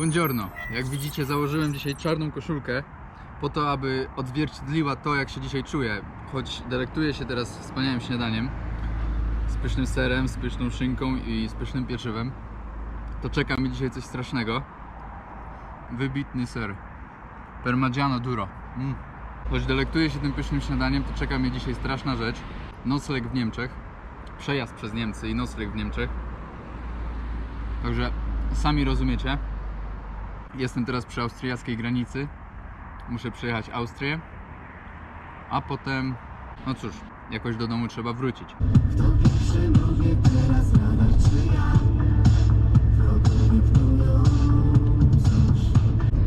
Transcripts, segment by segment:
Buongiorno. Jak widzicie, założyłem dzisiaj czarną koszulkę po to, aby odzwierciedliła to, jak się dzisiaj czuję. Choć delektuję się teraz wspaniałym śniadaniem z pysznym serem, z pyszną szynką i z pysznym pieczywem, to czeka mi dzisiaj coś strasznego. Wybitny ser. Parmigiano duro. Mm. Choć delektuję się tym pysznym śniadaniem, to czeka mnie dzisiaj straszna rzecz. Nocleg w Niemczech. Przejazd przez Niemcy i nocleg w Niemczech. Także sami rozumiecie. Jestem teraz przy austriackiej granicy. Muszę przejechać Austrię. A potem, no cóż, jakoś do domu trzeba wrócić.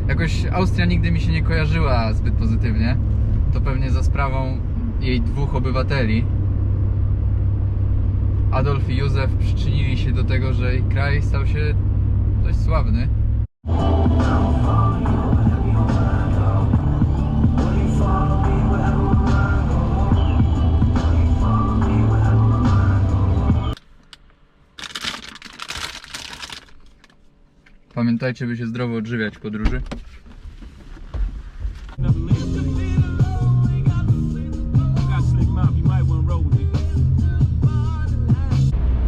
Jakoś Austria nigdy mi się nie kojarzyła zbyt pozytywnie. To pewnie za sprawą jej dwóch obywateli. Adolf i Józef przyczynili się do tego, że kraj stał się dość sławny. Pamiętajcie, by się zdrowo odżywiać w podróży.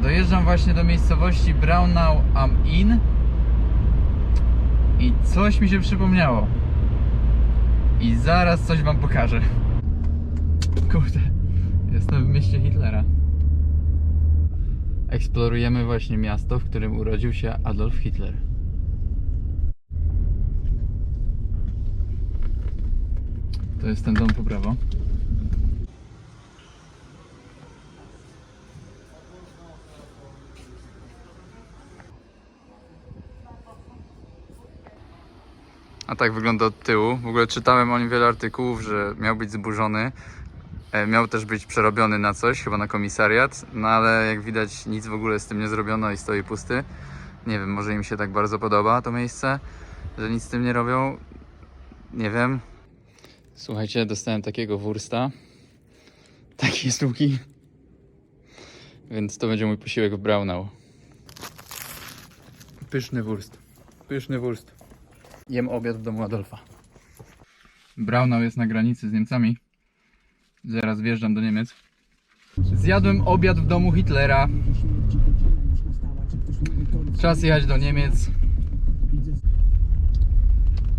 Dojeżdżam właśnie do miejscowości Braunau am Inn i coś mi się przypomniało. I zaraz coś wam pokażę. Kurde, jestem w mieście Hitlera. Eksplorujemy właśnie miasto, w którym urodził się Adolf Hitler. To jest ten dom po prawo. A tak wygląda od tyłu. W ogóle czytałem o nim wiele artykułów, że miał być zburzony. E, Miał też być przerobiony na coś, chyba na komisariat, no ale jak widać nic w ogóle z tym nie zrobiono i stoi pusty. Nie wiem, może im się tak bardzo podoba to miejsce, że nic z tym nie robią. Nie wiem. Słuchajcie, dostałem takiego wursta. Takiej sztuki. Więc to będzie mój posiłek w Braunau. Pyszny wurst. Pyszny wurst. Jem obiad w domu Adolfa. Braunau jest na granicy z Niemcami. Zaraz wjeżdżam do Niemiec. Zjadłem obiad w domu Hitlera. Czas jechać do Niemiec.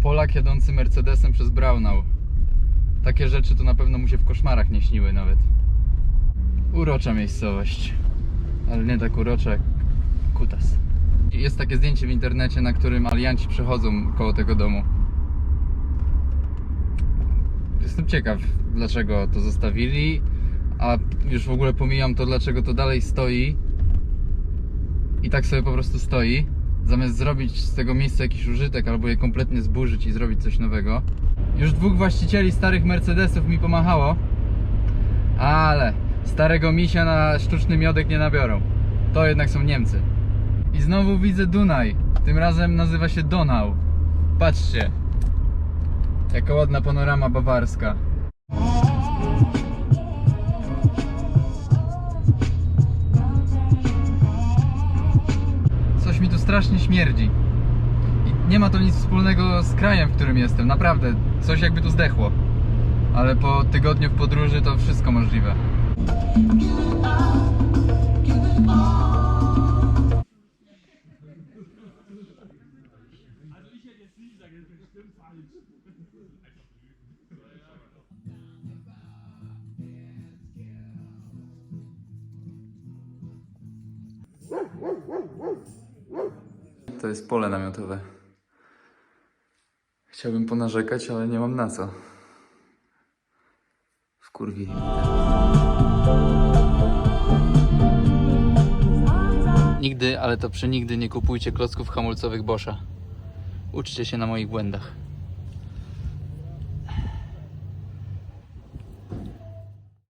Polak jadący Mercedesem przez Braunau. Takie rzeczy to na pewno mu się w koszmarach nie śniły nawet. Urocza miejscowość. Ale nie tak urocza jak Kutas. Jest takie zdjęcie w internecie, na którym alianci przechodzą koło tego domu. Jestem ciekaw, dlaczego to zostawili, a już w ogóle pomijam to, dlaczego to dalej stoi i tak sobie po prostu stoi, zamiast zrobić z tego miejsca jakiś użytek albo je kompletnie zburzyć i zrobić coś nowego. Już dwóch właścicieli starych Mercedesów mi pomachało, ale starego misia na sztuczny miodek nie nabiorą. To jednak są Niemcy. I znowu widzę Dunaj. Tym razem nazywa się Donau. Patrzcie. Jaka ładna panorama bawarska. Coś mi tu strasznie śmierdzi. Nie ma to nic wspólnego z krajem, w którym jestem. Naprawdę, coś jakby tu zdechło. Ale po tygodniu w podróży to wszystko możliwe. To jest pole namiotowe. Chciałbym ponarzekać, ale nie mam na co. Wkurwili. Nigdy, ale to przenigdy nie kupujcie klocków hamulcowych Boscha. Uczcie się na moich błędach.